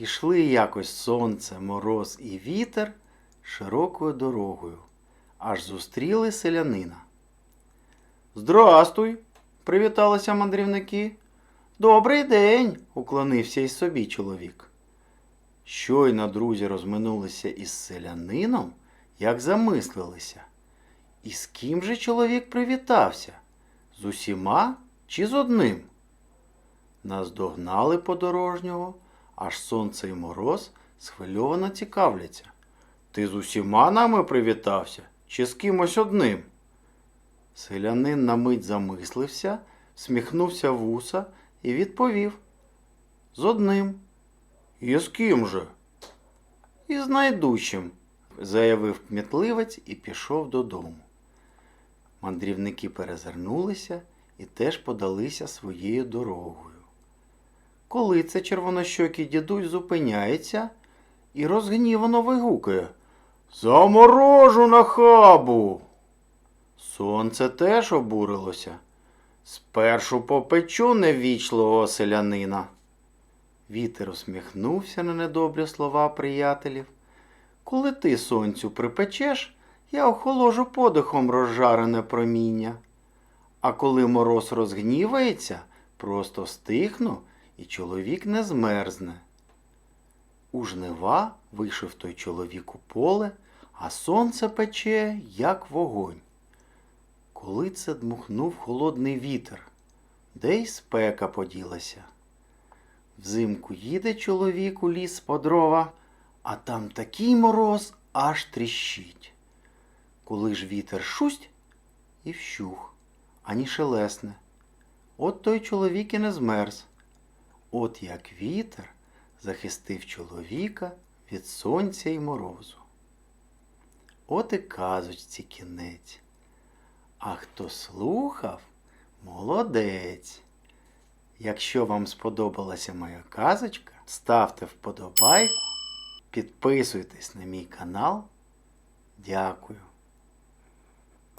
Ішли якось сонце, мороз і вітер широкою дорогою, аж зустріли селянина. Здрастуй, привіталися мандрівники. Добрий день, уклонився й собі чоловік. Щойно друзі розминулися із селянином, як замислилися. І з ким же чоловік привітався? З усіма чи з одним? Наздогнали подорожнього, аж сонце й мороз схвильовано цікавляться. Ти з усіма нами привітався, чи з кимось одним? Селянин на мить замислився, сміхнувся в уса і відповів. З одним. І з ким же? І з найдужчим, заявив кмітливець і пішов додому. Мандрівники перезирнулися і теж подалися своєю дорогою. Коли це червонощокий дідусь зупиняється і розгнівано вигукає Заморожу на хабу. Сонце теж обурилося. Спершу попечу невічливого селянина. Вітер усміхнувся на недобрі слова приятелів. Коли ти сонцю припечеш, я охоложу подихом розжарене проміння. А коли мороз розгнівається, просто стихну, і чоловік не змерзне. У жнива вийшов той чоловік у поле, а сонце пече, як вогонь. Коли це дмухнув холодний вітер, де й спека поділася. Взимку їде чоловік у ліс по дрова, а там такий мороз аж тріщить. Коли ж вітер шусть і вщух, ані шелесне. От той чоловік і не змерз. От як вітер захистив чоловіка від сонця й морозу. От і казочці кінець. А хто слухав, молодець. Якщо вам сподобалася моя казочка, ставте вподобайку, підписуйтесь на мій канал. Дякую.